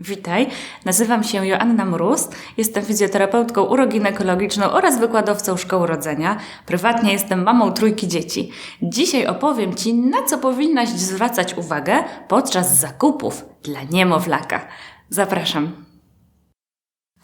Witaj, nazywam się Joanna Mróz, jestem fizjoterapeutką uroginekologiczną oraz wykładowcą szkoły rodzenia. Prywatnie jestem mamą trójki dzieci. Dzisiaj opowiem Ci, na co powinnaś zwracać uwagę podczas zakupów dla niemowlaka. Zapraszam.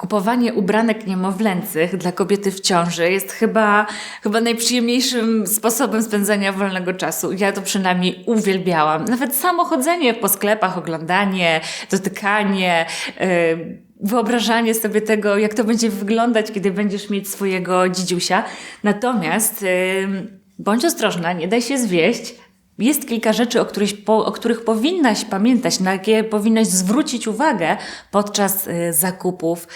Kupowanie ubranek niemowlęcych dla kobiety w ciąży jest chyba, chyba najprzyjemniejszym sposobem spędzania wolnego czasu. Ja to przynajmniej uwielbiałam. Nawet samochodzenie po sklepach, oglądanie, dotykanie, yy, wyobrażanie sobie tego, jak to będzie wyglądać, kiedy będziesz mieć swojego dzidziusia. Natomiast yy, bądź ostrożna, nie daj się zwieść, jest kilka rzeczy, o których, o których powinnaś pamiętać, na jakie powinnaś zwrócić uwagę podczas y, zakupów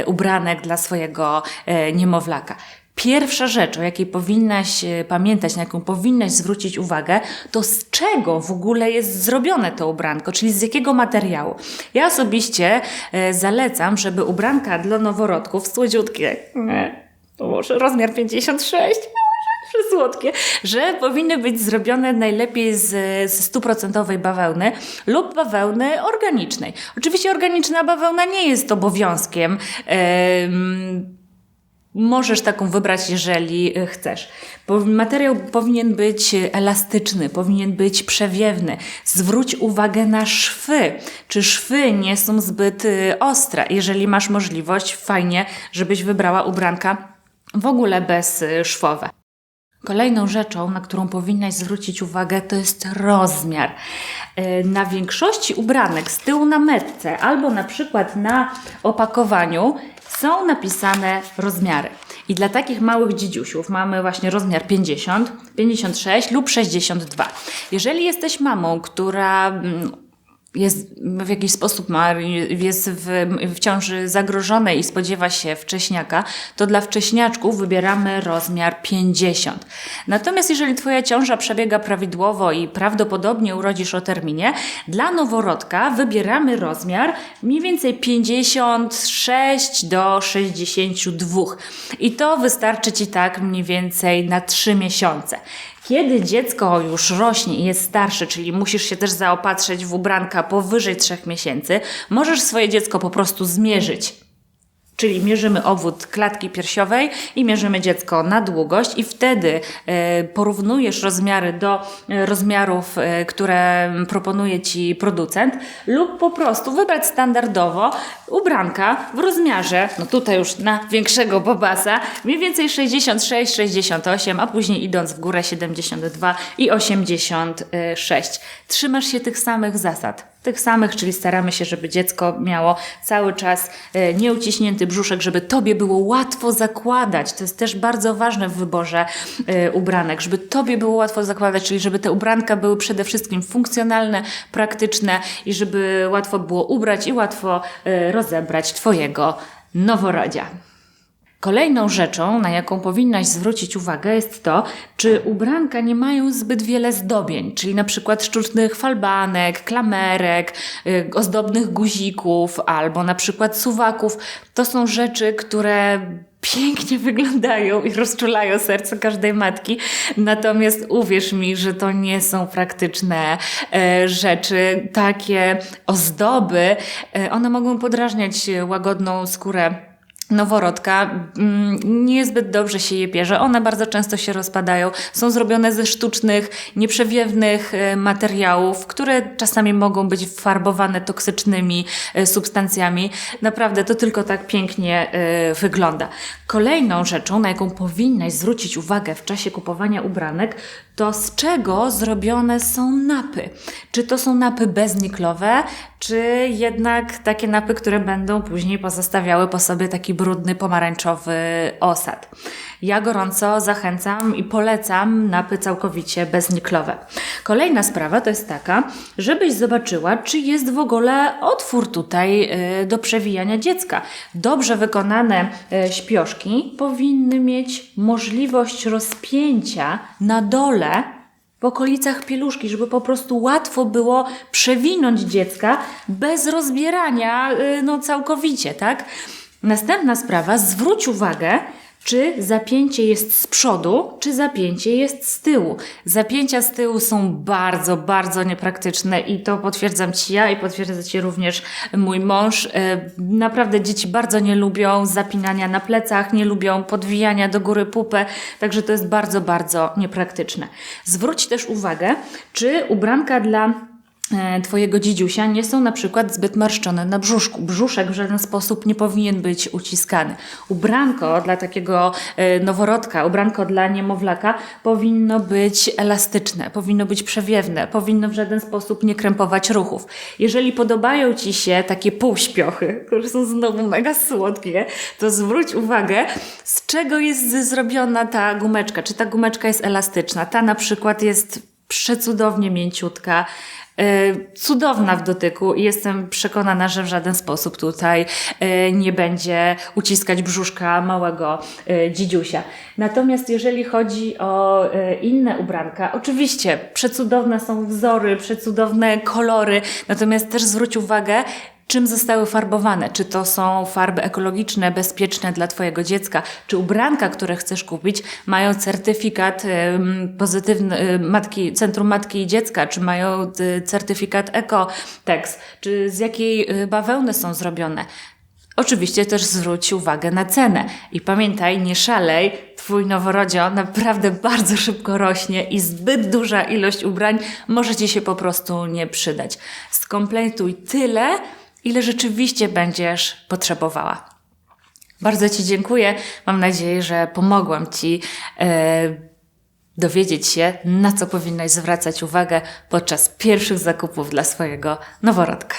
y, ubranek dla swojego y, niemowlaka. Pierwsza rzecz, o jakiej powinnaś pamiętać, na jaką powinnaś zwrócić uwagę, to z czego w ogóle jest zrobione to ubranko, czyli z jakiego materiału. Ja osobiście zalecam, żeby ubranka dla noworodków słodziutkie, może rozmiar 56, słodkie, że powinny być zrobione najlepiej z, z stuprocentowej bawełny lub bawełny organicznej. Oczywiście organiczna bawełna nie jest obowiązkiem. Możesz taką wybrać, jeżeli chcesz. Materiał powinien być elastyczny, powinien być przewiewny. Zwróć uwagę na szwy. Czy szwy nie są zbyt y, ostre? Jeżeli masz możliwość, fajnie, żebyś wybrała ubranka w ogóle bezszwowe. Kolejną rzeczą, na którą powinnaś zwrócić uwagę, to jest rozmiar. E, na większości ubranek z tyłu na metce albo na przykład na opakowaniu są napisane rozmiary. I dla takich małych dzidziusiów mamy właśnie rozmiar 50, 56 lub 62. Jeżeli jesteś mamą, która mm, jest w jakiś sposób ma, jest w, w ciąży zagrożonej i spodziewa się wcześniaka, to dla wcześniaczków wybieramy rozmiar 50. Natomiast jeżeli Twoja ciąża przebiega prawidłowo i prawdopodobnie urodzisz o terminie, dla noworodka wybieramy rozmiar mniej więcej 56 do 62. I to wystarczy Ci tak mniej więcej na 3 miesiące. Kiedy dziecko już rośnie i jest starsze, czyli musisz się też zaopatrzyć w ubranka powyżej 3 miesięcy, możesz swoje dziecko po prostu zmierzyć Czyli mierzymy obwód klatki piersiowej i mierzymy dziecko na długość i wtedy e, porównujesz rozmiary do e, rozmiarów, e, które proponuje Ci producent lub po prostu wybrać standardowo ubranka w rozmiarze, no tutaj już na większego bobasa, mniej więcej 66, 68, a później idąc w górę 72 i 86. Trzymasz się tych samych zasad tych samych, czyli staramy się, żeby dziecko miało cały czas e, nieuciśnięty brzuszek, żeby tobie było łatwo zakładać. To jest też bardzo ważne w wyborze e, ubranek, żeby tobie było łatwo zakładać, czyli żeby te ubranka były przede wszystkim funkcjonalne, praktyczne i żeby łatwo było ubrać i łatwo e, rozebrać twojego noworodzia. Kolejną rzeczą, na jaką powinnaś zwrócić uwagę, jest to, czy ubranka nie mają zbyt wiele zdobień, czyli na przykład sztucznych falbanek, klamerek, yy, ozdobnych guzików albo na przykład suwaków. To są rzeczy, które pięknie wyglądają i rozczulają serce każdej matki. Natomiast uwierz mi, że to nie są praktyczne e, rzeczy. Takie ozdoby, e, one mogą podrażniać łagodną skórę noworodka mm, niezbyt dobrze się je bierze. One bardzo często się rozpadają. Są zrobione ze sztucznych, nieprzewiewnych e, materiałów, które czasami mogą być farbowane toksycznymi e, substancjami. Naprawdę to tylko tak pięknie e, wygląda. Kolejną rzeczą, na jaką powinnaś zwrócić uwagę w czasie kupowania ubranek, to z czego zrobione są napy. Czy to są napy bezniklowe, czy jednak takie napy, które będą później pozostawiały po sobie taki brudny pomarańczowy osad. Ja gorąco zachęcam i polecam napy całkowicie bezniklowe. Kolejna sprawa to jest taka, żebyś zobaczyła, czy jest w ogóle otwór tutaj y, do przewijania dziecka. Dobrze wykonane y, śpioszki powinny mieć możliwość rozpięcia na dole w okolicach pieluszki, żeby po prostu łatwo było przewinąć dziecka bez rozbierania y, no, całkowicie, tak? Następna sprawa, zwróć uwagę, czy zapięcie jest z przodu, czy zapięcie jest z tyłu. Zapięcia z tyłu są bardzo, bardzo niepraktyczne i to potwierdzam Ci ja i potwierdza Ci również mój mąż. E, Naprawdę dzieci bardzo nie lubią zapinania na plecach, nie lubią podwijania do góry pupę, także to jest bardzo, bardzo niepraktyczne. Zwróć też uwagę, czy ubranka dla Twojego dzidziusia nie są na przykład zbyt marszczone na brzuszku. Brzuszek w żaden sposób nie powinien być uciskany. Ubranko dla takiego e, noworodka, ubranko dla niemowlaka powinno być elastyczne, powinno być przewiewne, powinno w żaden sposób nie krępować ruchów. Jeżeli podobają Ci się takie półśpiochy, które są znowu mega słodkie, to zwróć uwagę, z czego jest zrobiona ta gumeczka. Czy ta gumeczka jest elastyczna? Ta na przykład jest przecudownie mięciutka, e, cudowna w dotyku i jestem przekonana, że w żaden sposób tutaj e, nie będzie uciskać brzuszka małego e, dzidziusia. Natomiast jeżeli chodzi o inne ubranka, oczywiście przecudowne są wzory, przecudowne kolory, natomiast też zwróć uwagę, czym zostały farbowane. Czy to są farby ekologiczne, bezpieczne dla Twojego dziecka, czy ubranka, które chcesz kupić, mają certyfikat pozytywny matki, Centrum Matki i Dziecka, czy mają y, certyfikat Ecotex, czy z jakiej y, bawełny są zrobione. Oczywiście też zwróć uwagę na cenę i pamiętaj, nie szalej, twój noworodzio naprawdę bardzo szybko rośnie i zbyt duża ilość ubrań może ci się po prostu nie przydać. Skompletuj tyle, ile rzeczywiście będziesz potrzebowała. Bardzo Ci dziękuję. Mam nadzieję, że pomogłam Ci e, dowiedzieć się, na co powinnaś zwracać uwagę podczas pierwszych zakupów dla swojego noworodka.